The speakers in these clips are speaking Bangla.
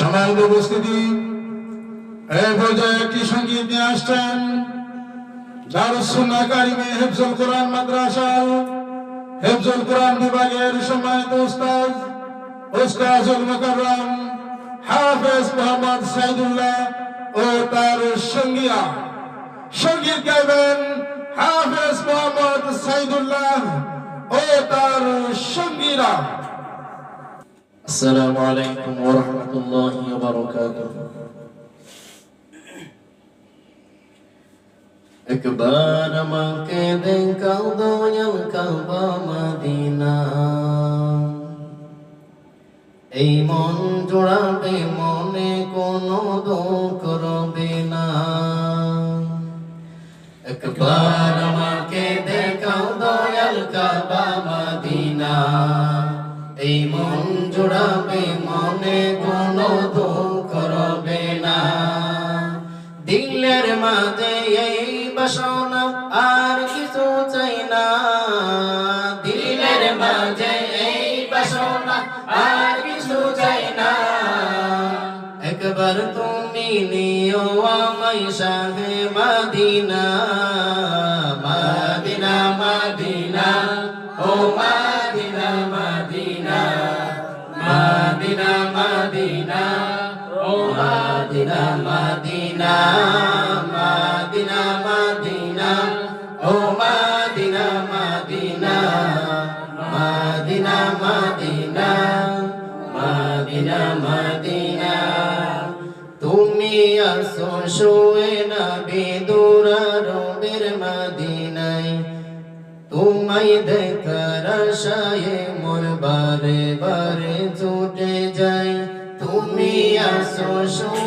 সম্মানিত উপস্থিতি। এই পর্যায়ে একটি সংগীত নিয়ে আসছেন দারুসুন্নাহ কারিমে হেফজুল কোরআন মাদ্রাসা, হেফজুল কোরআন বিভাগের সম্মানিত উস্তাদ উস্তাজুল মুকাররম, হাফেজ মোহাম্মদ সাইদুল্লাহ ও তার সঙ্গীরা। সংগীত গাইবেন السلام عليكم ورحمة الله وبركاته একবার আমাকে দেখাও দয়াল কাবা মদিনা এই মন জোড়াবে মনে কোনো দুঃখ রবে না একবার মাঝে এই বাসনা আর কিছু চাই না। দিলের মাঝে এই বাসনা আর কিছু চাই না। একবার তুমি নিও আমায় শাহে মাদিনা মাদিনা মাদিনা, ও মাদিনা মাদিনা মাদিনা মাদিনা, ও মাদিনা মাদিনা। মাদিনা মাদিনা, ও মাদিনা মাদিনা মাদিনা মাদিনা মাদিনা মাদিনা। তুমি আসো শুয়ে না বেদুরা রবের মাদিনায়। তোমায় দেখার আশায় মোর বারে বারে ছুটে যাই। তুমি আসো শুয়ে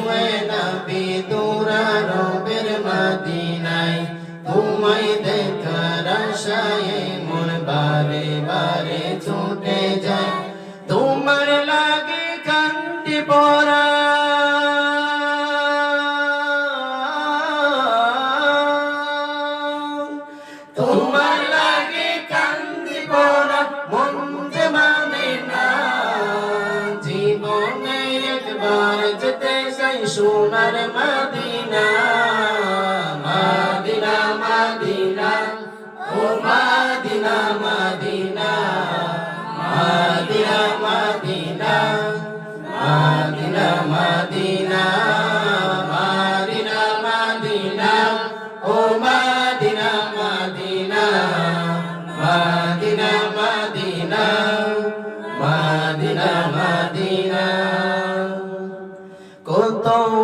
তোমায় দেখার আশায় মোর বারে বারে ছুটে যাই তোমার লাগে কান্তি পরা। তোমার লাগে কান্দি পরা, মন যে মানে না। জীবনে একবার যেতে চাই সোনার মাদিনা।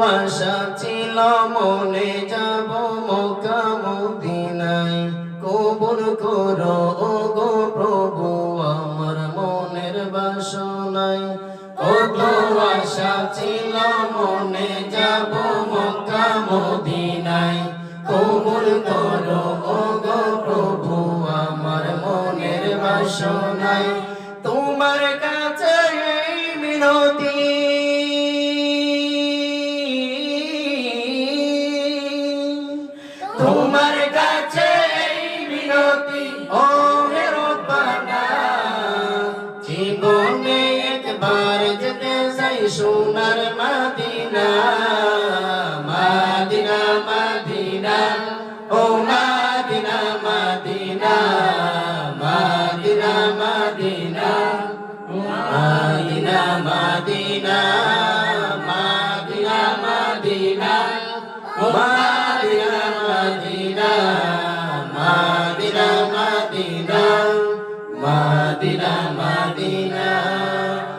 আশা ছিল, মনে যাব মক্কা মদিনায় কবুল করো গো প্রভু, আমার মনের বাসনায়। কত আশা ছিল, মনে যাব মক্কা মদিনায় কবুল করো গো প্রভু, আমার মনের বাসনায়। সোনার মাদিনা মাদিনা মাদিনা ও মাদিনা মাদিনা মাদিনা মাদিনা মাদিনা মাদিনা মাদিনা মাদিনা ও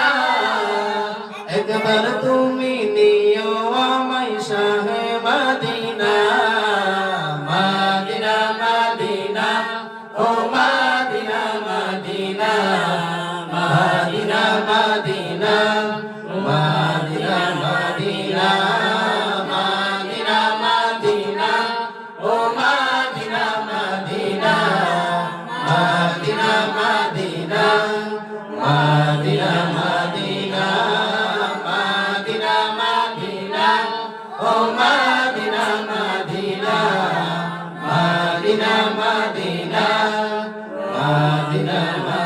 না একবার তুমি নিও আমায় শাহ মাদিনা মাদিনা মাদিনা ও মাদিনা মাদিনা মাদিনা মাদিনা মাদিনা মাদিনা মাদিনা মাদিনা ও মাদিনা মাদিনা মাদিনা মাদিনা মাদিনা Namo